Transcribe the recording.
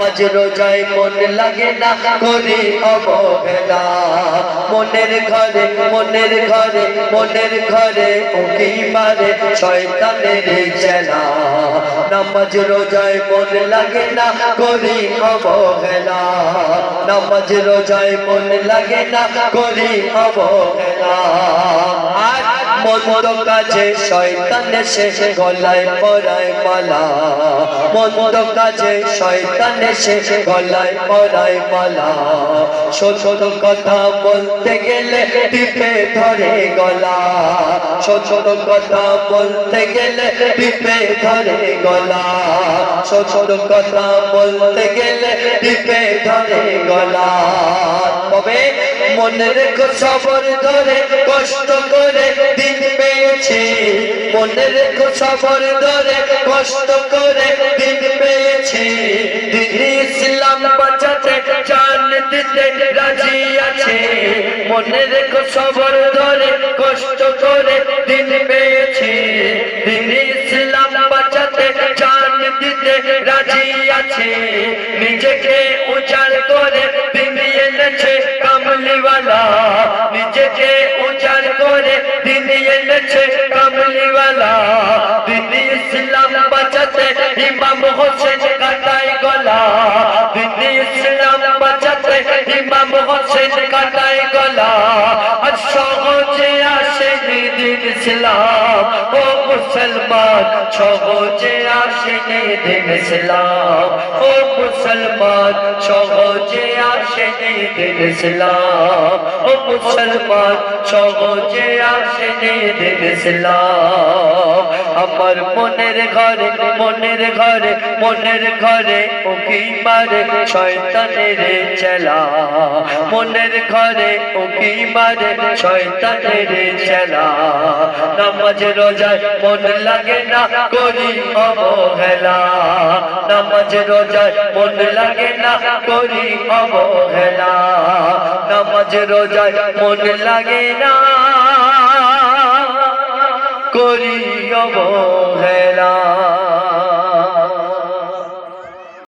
মাঝ রোজায় মন লাগে না করি অবহেলা। মনের ঘরে মনের ঘরে মনের ঘরে উকি মারে শয়তানের চেলা নামাজ রোজায় মন লাগে না করি অবহেলা। নামাজ রোজায় মন লাগে না করি অবহেলা। মন্দ কাজে শয়তান এসে গলায় পরায় মালা। মন্দ কাজে শয়তান এসে গলায় পরায় মালা। সত্য কথা বলতে গেলে টিপে ধরে গলা। সত্য কথা বলতে গেলে টিপে ধরে গলা। সত্য কথা বলতে গেলে টিপে ধরে গলা। তবে মনে রেখো সবর ধরে, কষ্ট করে মনে রেখো সবর ধরে, কষ্ট করে দিন পেয়েছি। ইসলাম বাঁচাতে জান দিতে রাজি আছে। মনে রেখো সবর ধরে, কষ্ট করে দিন পেয়েছি। ইসলাম বাঁচাতে জান দিতে রাজি আছে। নিজেকে উজাড় করে দিন ইমাম হোসেন কাটাই গলা। দিন ইসলাম বাঁচাতে ইমাম হোসেন কাটাই গলা। আর সহজে আসে দিন ইসলাম। ও মুসলমান, সহজে আসে দিন ইসলাম। ও মুসলমান, সহজে আসে দিন ইসলাম। ও মুসলমান, সহজে আসে দিন ইসলাম। আমার মনের ঘরে মনের ঘরে মনের ঘরে ও কি মারে শয়তানের চেলা। মনের ঘরে ও কি মারে শয়তানের চেলা। নামাজ রোজায় মন লাগে না করি অবহেলা। নামাজ রোজায় মন লাগে না করি অবহেলা। নামাজ রোজায় মন লাগে না করি অবর